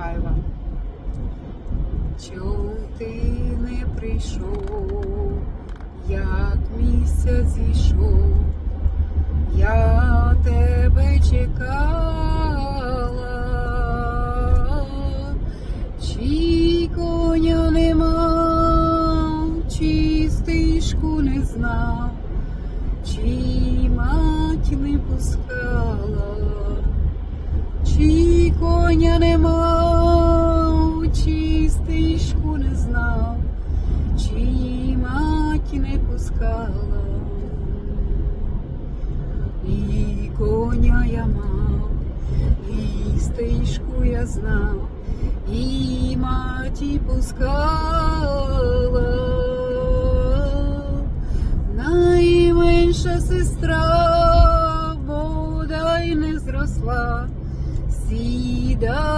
Михайла. Чом ти не прийшов, як місяць зійшов, я тебе чекала, чи коня нема, чи стежку не знав, чи мать не пускала, чи коня нема, стежку не знав, чи мать не пускала, і коня я мав, і стежку я знав, і маті пускала. Найменша сестра бодай не зросла, сіда.